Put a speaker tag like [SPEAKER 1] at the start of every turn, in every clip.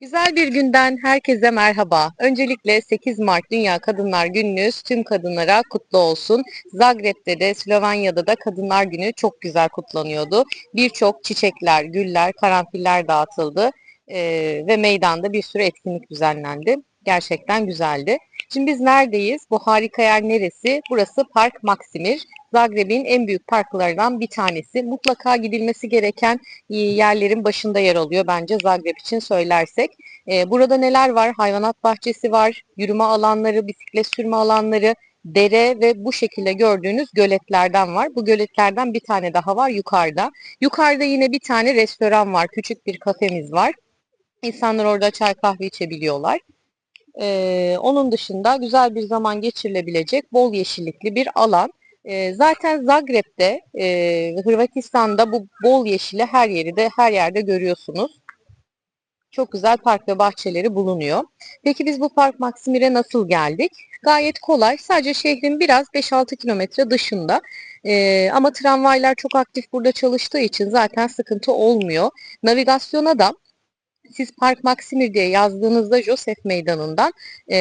[SPEAKER 1] Güzel bir günden herkese merhaba. Öncelikle 8 Mart Dünya Kadınlar Gününüz tüm kadınlara kutlu olsun. Zagreb'de de Slovenya'da da Kadınlar Günü çok güzel kutlanıyordu. Birçok çiçekler, güller, karanfiller dağıtıldı ee, ve meydanda bir sürü etkinlik düzenlendi. Gerçekten güzeldi. Şimdi biz neredeyiz? Bu harika yer neresi? Burası Park Maksimir. Zagreb'in en büyük parklarından bir tanesi. Mutlaka gidilmesi gereken e, yerlerin başında yer alıyor bence Zagreb için söylersek. E, burada neler var? Hayvanat bahçesi var, yürüme alanları, bisiklet sürme alanları, dere ve bu şekilde gördüğünüz göletlerden var. Bu göletlerden bir tane daha var yukarıda. Yukarıda yine bir tane restoran var, küçük bir kafemiz var. İnsanlar orada çay kahve içebiliyorlar. Ee, onun dışında güzel bir zaman geçirilebilecek bol yeşillikli bir alan. Ee, zaten Zagreb'de, e, Hırvatistan'da bu bol yeşili her yeri de her yerde görüyorsunuz. Çok güzel park ve bahçeleri bulunuyor. Peki biz bu Park Maksimir'e nasıl geldik? Gayet kolay. Sadece şehrin biraz 5-6 kilometre dışında. Ee, ama tramvaylar çok aktif burada çalıştığı için zaten sıkıntı olmuyor. Navigasyona da siz Park Maksimir diye yazdığınızda Josef Meydanı'ndan e,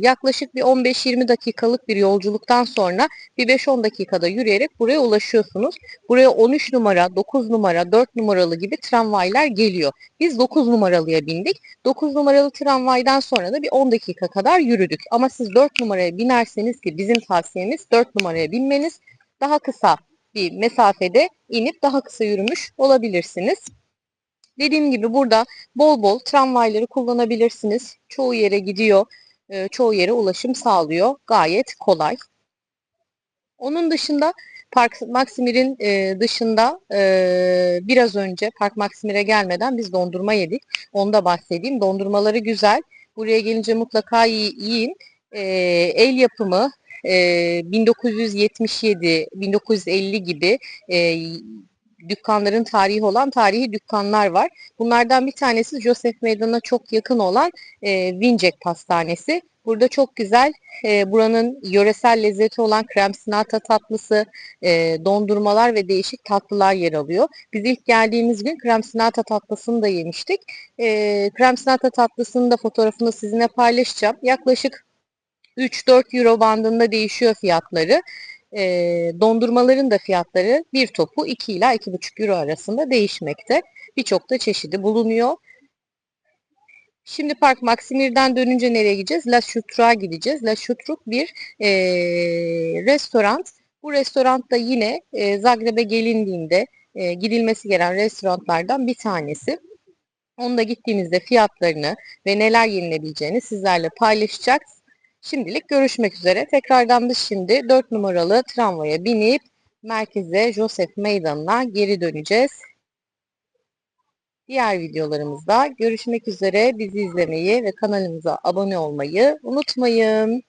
[SPEAKER 1] yaklaşık bir 15-20 dakikalık bir yolculuktan sonra bir 5-10 dakikada yürüyerek buraya ulaşıyorsunuz. Buraya 13 numara, 9 numara, 4 numaralı gibi tramvaylar geliyor. Biz 9 numaralıya bindik. 9 numaralı tramvaydan sonra da bir 10 dakika kadar yürüdük. Ama siz 4 numaraya binerseniz ki bizim tavsiyemiz 4 numaraya binmeniz daha kısa bir mesafede inip daha kısa yürümüş olabilirsiniz. Dediğim gibi burada bol bol tramvayları kullanabilirsiniz. Çoğu yere gidiyor, e, çoğu yere ulaşım sağlıyor. Gayet kolay. Onun dışında Park Maksimir'in e, dışında e, biraz önce Park Maksimir'e gelmeden biz dondurma yedik. Onu da bahsedeyim. Dondurmaları güzel. Buraya gelince mutlaka yiyin. El yapımı 1977, 1950 gibi dükkanların tarihi olan tarihi dükkanlar var. Bunlardan bir tanesi Joseph Meydanı'na çok yakın olan e, Vincek Pastanesi. Burada çok güzel e, buranın yöresel lezzeti olan krem sinata tatlısı, e, dondurmalar ve değişik tatlılar yer alıyor. Biz ilk geldiğimiz gün krem sinata tatlısını da yemiştik. E, krem sinata tatlısının da fotoğrafını sizinle paylaşacağım. Yaklaşık 3-4 euro bandında değişiyor fiyatları e, dondurmaların da fiyatları bir topu 2 ila 2,5 euro arasında değişmekte. Birçok da çeşidi bulunuyor. Şimdi Park Maksimir'den dönünce nereye gideceğiz? La Chutruk'a gideceğiz. La Chutruk bir e, restoran. Bu restoran da yine e, Zagreb'e gelindiğinde e, gidilmesi gereken restoranlardan bir tanesi. Onda gittiğimizde fiyatlarını ve neler yenilebileceğini sizlerle paylaşacağız. Şimdilik görüşmek üzere. Tekrardan biz şimdi 4 numaralı tramvaya binip merkeze Joseph Meydanı'na geri döneceğiz. Diğer videolarımızda görüşmek üzere. Bizi izlemeyi ve kanalımıza abone olmayı unutmayın.